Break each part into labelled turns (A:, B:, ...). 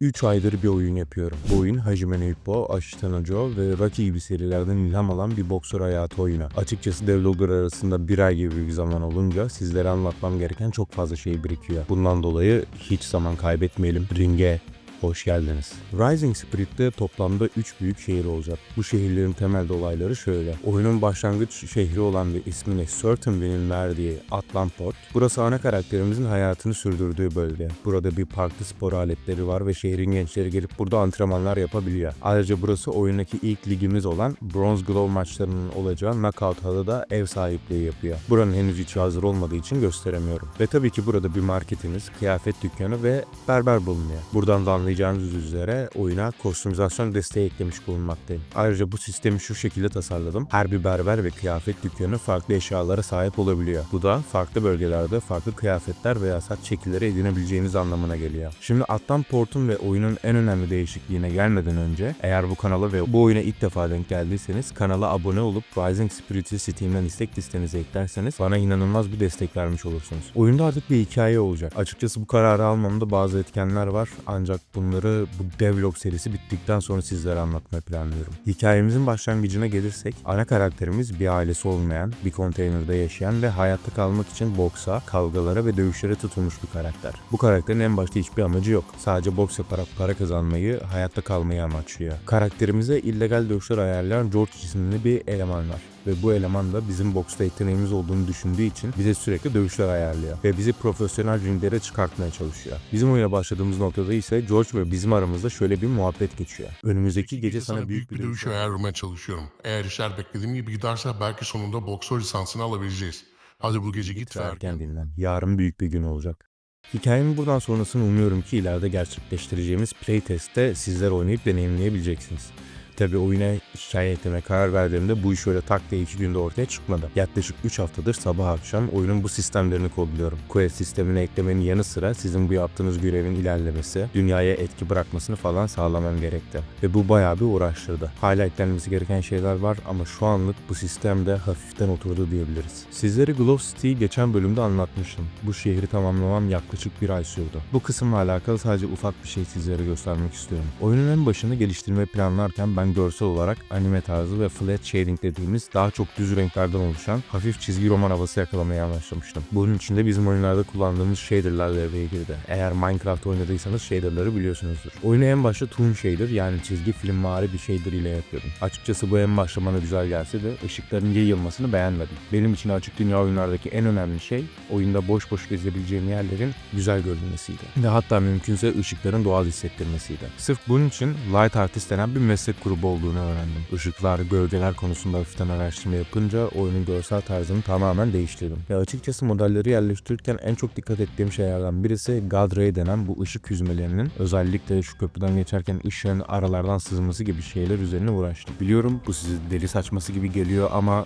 A: 3 aydır bir oyun yapıyorum. Bu oyun Hajime no Ippo, Ashitano Joe ve Rocky gibi serilerden ilham alan bir boksör hayatı oyunu. Açıkçası devlogger arasında bir ay gibi bir zaman olunca sizlere anlatmam gereken çok fazla şey birikiyor. Bundan dolayı hiç zaman kaybetmeyelim. Ringe Hoş geldiniz. Rising Spirit'te toplamda 3 büyük şehir olacak. Bu şehirlerin temel olayları şöyle. Oyunun başlangıç şehri olan ve ismini Certainty'nin verdiği Atlantport. Burası ana karakterimizin hayatını sürdürdüğü bölge. Burada bir parkta spor aletleri var ve şehrin gençleri gelip burada antrenmanlar yapabiliyor. Ayrıca burası oyundaki ilk ligimiz olan Bronze Glove maçlarının olacağı Knockout Hall'ı da ev sahipliği yapıyor. Buranın henüz içi hazır olmadığı için gösteremiyorum. Ve tabii ki burada bir marketimiz, kıyafet dükkanı ve berber bulunuyor. Buradan da anlayacağınız üzere oyuna kostümizasyon desteği eklemiş bulunmaktayım. Ayrıca bu sistemi şu şekilde tasarladım. Her bir berber ve kıyafet dükkanı farklı eşyalara sahip olabiliyor. Bu da farklı bölgelerde farklı kıyafetler veya saç şekilleri edinebileceğiniz anlamına geliyor. Şimdi Atlan Port'un ve oyunun en önemli değişikliğine gelmeden önce eğer bu kanala ve bu oyuna ilk defa denk geldiyseniz kanala abone olup Rising Spirit'i Steam'den istek listenize eklerseniz bana inanılmaz bir destek vermiş olursunuz. Oyunda artık bir hikaye olacak. Açıkçası bu kararı almamda bazı etkenler var ancak bunları bu devlog serisi bittikten sonra sizlere anlatmayı planlıyorum. Hikayemizin başlangıcına gelirsek ana karakterimiz bir ailesi olmayan, bir konteynerde yaşayan ve hayatta kalmak için boksa, kavgalara ve dövüşlere tutulmuş bir karakter. Bu karakterin en başta hiçbir amacı yok. Sadece boks yaparak para kazanmayı, hayatta kalmayı amaçlıyor. Karakterimize illegal dövüşler ayarlayan George isimli bir eleman var ve bu eleman da bizim boksta yeteneğimiz olduğunu düşündüğü için bize sürekli dövüşler ayarlıyor ve bizi profesyonel ringlere çıkartmaya çalışıyor. Bizim oyuna başladığımız noktada ise George ve bizim aramızda şöyle bir muhabbet geçiyor. Önümüzdeki gece sana büyük bir dövüş
B: ayarlamaya çalışıyorum. Eğer işler beklediğim gibi giderse belki sonunda boksör lisansını alabileceğiz. Hadi bu gece git ve erken.
A: dinlen. Yarın büyük bir gün olacak. Hikayenin buradan sonrasını umuyorum ki ileride gerçekleştireceğimiz playtest'te sizler oynayıp deneyimleyebileceksiniz. Tabi oyuna hikaye etmeye karar verdiğimde bu iş öyle tak diye iki günde ortaya çıkmadı. Yaklaşık 3 haftadır sabah akşam oyunun bu sistemlerini kodluyorum. Quest sistemine eklemenin yanı sıra sizin bu yaptığınız görevin ilerlemesi, dünyaya etki bırakmasını falan sağlamam gerekti. Ve bu bayağı bir uğraştırdı. Hala eklenmesi gereken şeyler var ama şu anlık bu sistemde hafiften oturdu diyebiliriz. Sizlere Glove City'yi geçen bölümde anlatmıştım. Bu şehri tamamlamam yaklaşık bir ay sürdü. Bu kısımla alakalı sadece ufak bir şey sizlere göstermek istiyorum. Oyunun en başını geliştirmeyi planlarken ben görsel olarak anime tarzı ve flat shading dediğimiz daha çok düz renklerden oluşan hafif çizgi roman havası yakalamaya amaçlamıştım. Bunun için de bizim oyunlarda kullandığımız shaderlar devreye girdi. Eğer Minecraft oynadıysanız shaderları biliyorsunuzdur. Oyunu en başta Toon Shader yani çizgi film vari bir shader ile yapıyordum. Açıkçası bu en başta bana güzel gelse de ışıkların yayılmasını beğenmedim. Benim için açık dünya oyunlardaki en önemli şey oyunda boş boş gezebileceğim yerlerin güzel görünmesiydi. Ve hatta mümkünse ışıkların doğal hissettirmesiydi. Sırf bunun için Light Artist denen bir meslek grubu olduğunu öğrendim. Işıklar, gölgeler konusunda hafiften araştırma yapınca oyunun görsel tarzını tamamen değiştirdim. Ve açıkçası modelleri yerleştirirken en çok dikkat ettiğim şeylerden birisi God Ray denen bu ışık yüzmelerinin özellikle şu köprüden geçerken ışığın aralardan sızması gibi şeyler üzerine uğraştım. Biliyorum bu size deli saçması gibi geliyor ama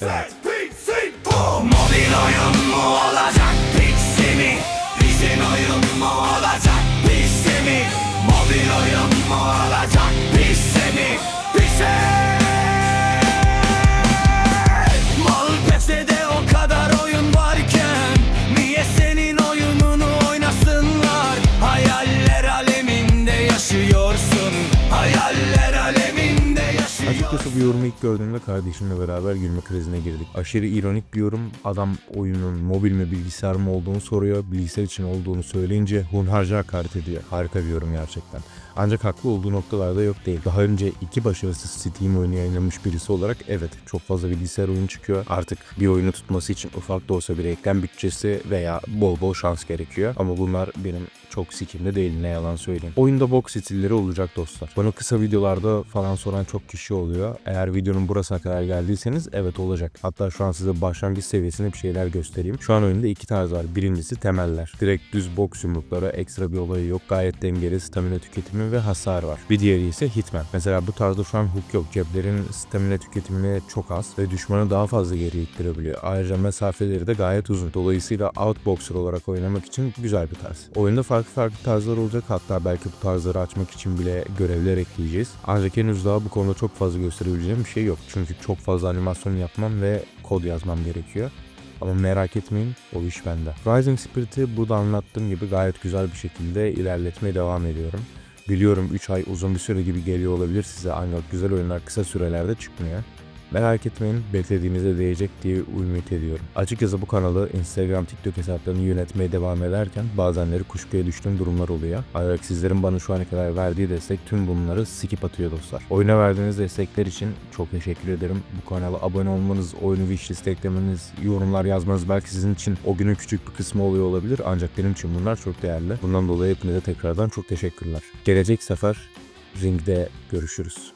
A: Evet.
C: Mobil oyun mu olacak pixi mi? Bizim oyun mu olacak
A: Açıkçası bu yorumu ilk gördüğümde kardeşimle beraber gülme krizine girdik. Aşırı ironik bir yorum. Adam oyunun mobil mi bilgisayar mı olduğunu soruyor. Bilgisayar için olduğunu söyleyince hunharca hakaret ediyor. Harika bir yorum gerçekten. Ancak haklı olduğu noktalarda yok değil. Daha önce iki başarısız Steam oyunu yayınlamış birisi olarak evet çok fazla bilgisayar oyunu çıkıyor. Artık bir oyunu tutması için ufak da olsa bir reklam bütçesi veya bol bol şans gerekiyor. Ama bunlar benim çok sikimde değil ne yalan söyleyeyim. Oyunda box stilleri olacak dostlar. Bana kısa videolarda falan soran çok kişi oluyor. Eğer videonun burasına kadar geldiyseniz evet olacak. Hatta şu an size başlangıç seviyesinde bir şeyler göstereyim. Şu an oyunda iki tarz var. Birincisi temeller. Direkt düz boks yumrukları ekstra bir olayı yok. Gayet dengeli stamina tüketimi ve hasar var. Bir diğeri ise hitman. Mesela bu tarzda şu an hook yok. Ceplerin stamina tüketimi çok az ve düşmanı daha fazla geri ittirebiliyor. Ayrıca mesafeleri de gayet uzun. Dolayısıyla outboxer olarak oynamak için güzel bir tarz. Oyunda farklı farklı tarzlar olacak. Hatta belki bu tarzları açmak için bile görevler ekleyeceğiz. Ancak henüz daha bu konuda çok fazla gösterebileceğim bir şey yok. Çünkü çok fazla animasyon yapmam ve kod yazmam gerekiyor. Ama merak etmeyin o iş bende. Rising Spirit'i burada anlattığım gibi gayet güzel bir şekilde ilerletmeye devam ediyorum. Biliyorum 3 ay uzun bir süre gibi geliyor olabilir size ancak güzel oyunlar kısa sürelerde çıkmıyor. Merak etmeyin beklediğinize değecek diye ümit ediyorum. Açıkçası bu kanalı Instagram, TikTok hesaplarını yönetmeye devam ederken bazenleri kuşkuya düştüğüm durumlar oluyor. Ancak sizlerin bana şu ana kadar verdiği destek tüm bunları skip atıyor dostlar. Oyuna verdiğiniz destekler için çok teşekkür ederim. Bu kanala abone olmanız, oyunu wishlist eklemeniz, yorumlar yazmanız belki sizin için o günün küçük bir kısmı oluyor olabilir. Ancak benim için bunlar çok değerli. Bundan dolayı hepinize tekrardan çok teşekkürler. Gelecek sefer ringde görüşürüz.